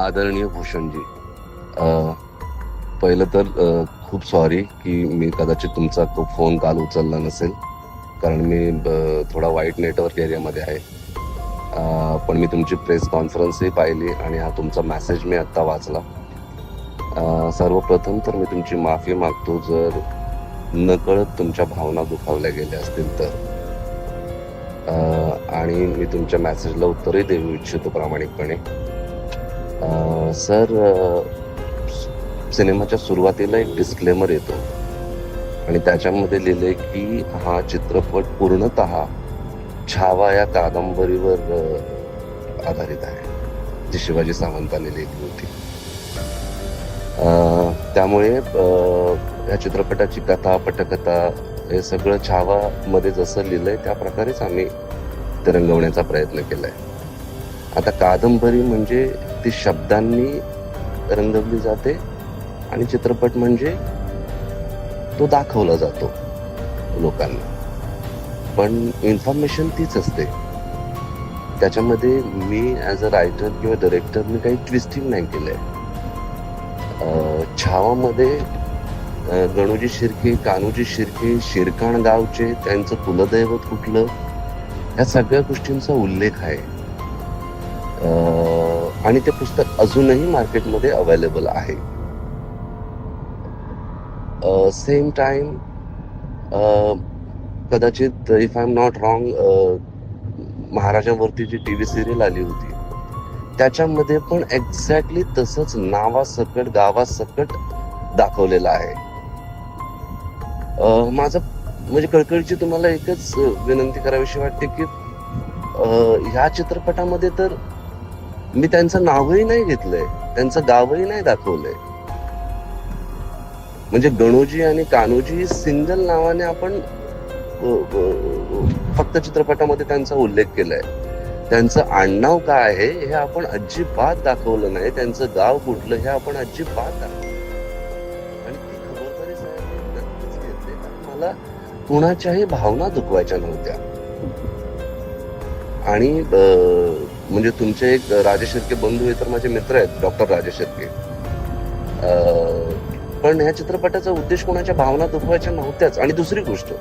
आदरणीय भूषणजी पहिलं तर खूप सॉरी की मी कदाचित तुमचा तो फोन काल उचलला नसेल. कारण मी थोडा वाईट नेटवर्क एरियामध्ये आहे. पण मी तुमची प्रेस कॉन्फरन्सही पाहिली आणि हा तुमचा मेसेज मी आत्ता वाचला. सर्वप्रथम तर मी तुमची माफी मागतो जर नकळत तुमच्या भावना दुखावल्या गेल्या असतील तर. आणि मी तुमच्या मेसेजला उत्तरही देऊ इच्छितो प्रामाणिकपणे. सर सिनेमाच्या सुरुवातीला एक डिस्क्लेमर येतो. आणि त्याच्यामध्ये लिहिले की हा चित्रपट पूर्णत छावा या कादंबरीवर आधारित आहे जी शिवाजी सावंतांनी लिहिली होती. त्यामुळे या चित्रपटाची कथा पटकथा हे सगळं छावा मध्ये जसं लिहिलंय त्या प्रकारेच आम्ही ते रंगवण्याचा प्रयत्न केलाय. आता कादंबरी म्हणजे ती शब्दांनी रंगवली जाते आणि चित्रपट म्हणजे तो दाखवला जातो लोकांना. पण इन्फॉर्मेशन तीच असते. त्याच्यामध्ये मी ॲज अ रायटर किंवा डायरेक्टर मी काही ट्विस्टिंग नाही केलंय. छावामध्ये गणूजी शिर्के कान्होजी शिर्के शिरकाण गावचे त्यांचं कुलदैवत कुठलं? ह्या सगळ्या गोष्टींचा उल्लेख आहे. आणि ते पुस्तक अजूनही मार्केटमध्ये अवेलेबल आहे. सेम टाइम कदाचित if I am not wrong महाराजांवरती Zee T V serial आली होती त्याच्यामध्ये पण एक्झॅक्टली तसंच नावासकट गावासकट दाखवलेलं आहे. माझं म्हणजे कळकळीची तुम्हाला एकच विनंती करावीशी वाटते की ह्या चित्रपटामध्ये तर मी त्यांचं नावही नाही घेतलंय. त्यांचं गावही नाही दाखवलंय. म्हणजे गणोजी आणि कान्होजी सिंगल नावाने आपण फक्त चित्रपटामध्ये त्यांचा उल्लेख केलाय. त्यांचं आडनाव काय आहे हे आपण अजिबात दाखवलं नाही. त्यांचं गाव कुठलं हे आपण अजिबात आणि ती खबरदारी नक्कीच घेतली मला कुणाच्याही भावना दुखवायच्या नव्हत्या. आणि म्हणजे तुमचे एक राजेश शिर्के बंधू हे तर माझे मित्र आहेत डॉक्टर राजेश शेतके. पण ह्या चित्रपटाचा उद्देश कोणाच्या भावना दुखवायच्या नव्हत्याच. आणि दुसरी गोष्ट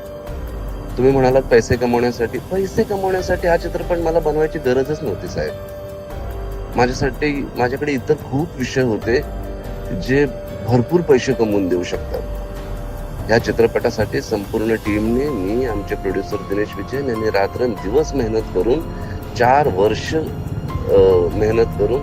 तुम्ही म्हणालात पैसे कमवण्यासाठी. पैसे कमवण्यासाठी हा चित्रपट मला बनवायची गरजच नव्हती साहेब. माझ्यासाठी माझ्याकडे इतर खूप विषय होते जे भरपूर पैसे कमवून देऊ शकतात. या चित्रपटासाठी संपूर्ण टीमने मी आमचे प्रोड्युसर दिनेश विजयन यांनी रात्र दिवस मेहनत करून चार वर्ष मेहनत करून